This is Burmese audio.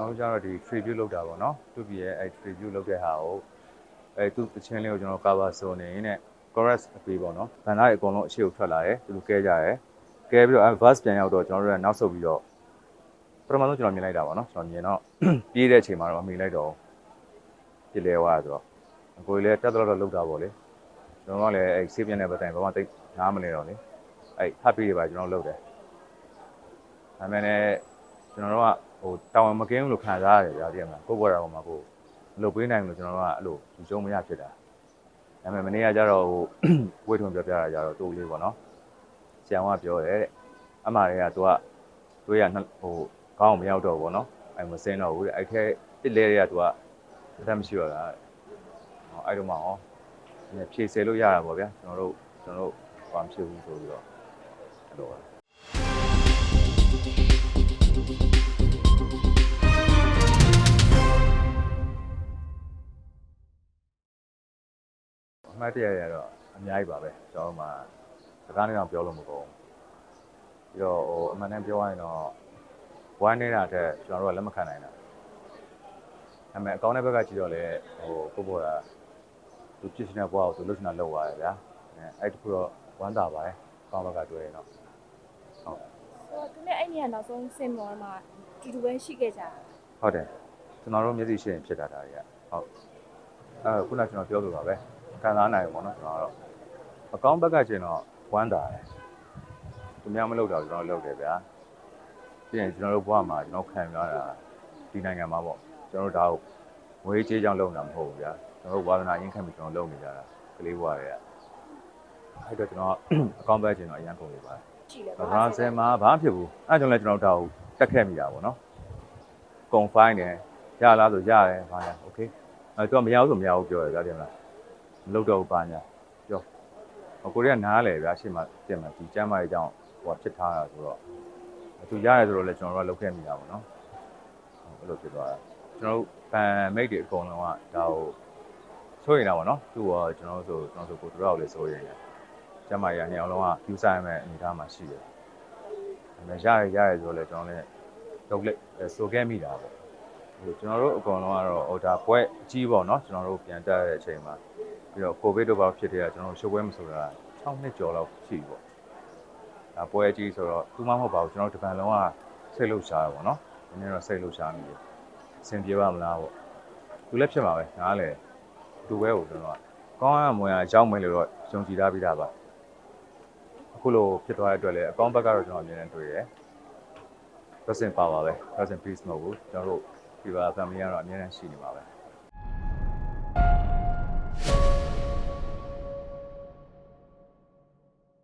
တော်တို့ကျတော့ဒီ tribute လုပ်တာပေါ့နော်သူပြရဲ့အဲ tribute လုပ်တဲ့ဟာကိုအဲသူတချင်းလေးကိုကျွန်တော် cover ဆိုနေနဲ့ chorus အပေးပေါ့နော်ဘန်နာတွေအကုန်လုံးအရှိကိုထွက်လာတယ်သူတို့ကဲကြတယ်ကဲပြီးတော့အဲ verse ပြန်ရောက်တော့ကျွန်တော်တို့ကနောက်ဆုတ်ပြီးတော့ပထမဆုံးကျွန်တော်မြင်လိုက်တာပေါ့နော်ကျွန်တော်မြင်တော့ပြေးတဲ့အချိန်မှာတော့မမြင်လိုက်တော့ဘူးပြစ်လဲသွားဆိုတော့အကိုကြီးလည်းတက်တော့တော့လောက်တာပေါ့လေကျွန်တော်ကလည်းအဲဆေးပြင်းတဲ့ပတ်တိုင်ဘာမှတိတ်နားမလဲတော့လေအဲ happy တွေပါကျွန်တော်လုပ်တယ်ဒါပေမဲ့လည်းကျွန်တော်တို့က ဟိုတောင်းမကင်းဘူးလို့ခံစားရတယ်ဗျာဒီမှာကိုယ့်ဘဝတော်မှာကိုယ်မလုပ်ပေးနိုင်ဘူးလို့ကျွန်တော်တို့ကအဲ့လိုယူကျုံမရဖြစ်တာဒါပေမဲ့မနေ့ကကျတော့ဟိုဝိထုံပြောပြတာကျတော့တူလေးပေါ့နော်ဆရာကပြောတယ်တဲ့အမှားတွေကသူကသူရနှစ်ဟိုခေါင်းမရောက်တော့ဘူးပေါ့နော်အဲမစင်းတော့ဘူးတဲ့အဲ့ထဲတစ်လဲတွေကသူကတစ်သက်မရှိတော့တာတဲ့ဟောအဲ့တော့မှဟောဖြည့်ဆယ်လို့ရတာပေါ့ဗျာကျွန်တော်တို့ကျွန်တော်တို့ဘာမဖြစ်ဘူးဆိုပြီးတော့အဲ့လိုပါ မှတ်တရရတော့အများကြီးပါပဲကျွန်တော်တို့မှာစကားနဲ့တော့ပြောလို့မကုန်ဘူးပြီးတော့ဟိုအမှန်တမ်းပြောရရင်တော့ဝမ်းနေတာတဲ့ကျွန်တော်တို့ကလက်မခံနိုင်တာအမေအကောင်းတဲ့ဘက်ကကြည့်တော့လေဟိုကိုဘောတာသူဖြစ်နေတဲ့ဘဝကိုသူလွတ်ချင်တာလုပ်သွားတယ်ဗျာအဲအဲ့တခုတော့ဝမ်းသာပါတယ်အကောင်းဘက်ကတွေ့ရင်တော့ဆိုတော့သူနဲ့အဲ့ဒီကနောက်ဆုံးစင်မော်မှာတူတူပဲရှိခဲ့ကြတာဟုတ်တယ်ကျွန်တော်တို့မျက်စိရှိရင်ဖြစ်တာဒါတွေကဟုတ်အဲခုနကကျွန်တော်ပြောလိုပါပဲ ခံစားနိုင်ပါတော့ကျွန်တော်ကတော့အကောင်းဘက်ကကျင်တော့ဝမ်းသာတယ်သူများမလုပ်တော့ကျွန်တော်လုပ်တယ်ဗျာပြီးရင်ကျွန်တော်တို့ဘဝမှာကျွန်တော်ခံရတာဒီနိုင်ငံမှာပေါ့ကျွန်တော်တို့ဒါကိုဝေးချေးကြောင်းလုပ်တာမဟုတ်ဘူးဗျာကျွန်တော်တို့ဝါသနာရင်းခံပြီးကျွန်တော်လုပ်နေကြတာကလေးဘဝတွေကအဲ့တော့ကျွန်တော်အကောင်းဘက်ကျင်တော့အရန်ကုန်နေပါတယ်ရှိတယ်။ဘာဆယ်မှာဘာမှဖြစ်ဘူး။အဲဒါကြောင့်လည်းကျွန်တော်တို့ဒါကိုတက်ခဲ့မိတာပေါ့နော်။ confine တယ်ရလားဆိုရတယ်ဘာညာ okay ။အဲသူကမရဘူးဆိုမရဘူးပြောရကြတယ်မလား။ မလုပ်တော့ဘူးဘာညာပြော။ဟိုကိုရီးယားနားလေဗျာရှေ့မှာတင်မှာဒီကျမ်းမာရေးကြောင့်ဟိုဖြစ်ထားတာဆိုတော့သူရတယ်ဆိုတော့လည်းကျွန်တော်တို့ကလုပ်ခဲ့မိတာပေါ့နော်။ဟုတ်အဲ့လိုဖြစ်သွားတာ။ကျွန်တော်တို့ဗန်မိတ်တွေအကုန်လုံးကဒါကိုဆိုရင်တာပေါ့နော်။သူ့ရောကျွန်တော်တို့ဆိုကျွန်တော်တို့ကိုတို့တော့လည်းဆိုရင်တယ်။ကျမ်းမာရေးညောင်လုံးက view ဆိုင်မဲ့အနေထားမှာရှိတယ်။ဒါပေမဲ့ရရရရဆိုတော့လေကျွန်တော်လည်းလုပ်လက်ဆိုခဲ့မိတာပေါ့ဟိုကျွန်တော်တို့အကောင်လုံးကတော့ဟိုဒါပွဲအကြီးပေါ့နော်ကျွန်တော်တို့ပြန်တက်တဲ့အချိန်မှာ ပြီးတော့ကိုဗစ်တို့ဘာဖြစ်တဲ့ကကျွန်တော်တို့ရှုပ်ပွဲမဆိုတာ6နှစ်ကျော်လောက်ရှိပြီပေါ့ဒါပွဲအကြီးဆိုတော့သူမှမဟုတ်ပါဘူးကျွန်တော်တို့ဒီပန်လုံးကစိတ်လှုပ်ရှားတာပေါ့နော်ဒီနေ့တော့စိတ်လှုပ်ရှားမိတယ်အဆင်ပြေပါမလားပေါ့သူလည်းဖြစ်မှာပဲနားလေသူပဲကိုကျွန်တော်ကကောင်းရမွန်ရအကြောင်းမင်းလို့တော့ယုံကြည်ထားပြီးသားပါအခုလိုဖြစ်သွားတဲ့အတွက်လည်းအကောင့်ဘက်ကတော့ကျွန်တော်အမြင်နဲ့တွေ့တယ်။ present power ပဲ present peace မဟုတ်ဘူးကျွန်တော်တို့ဒီပါ family ကတော့အမြဲတမ်းရှိနေပါပဲ။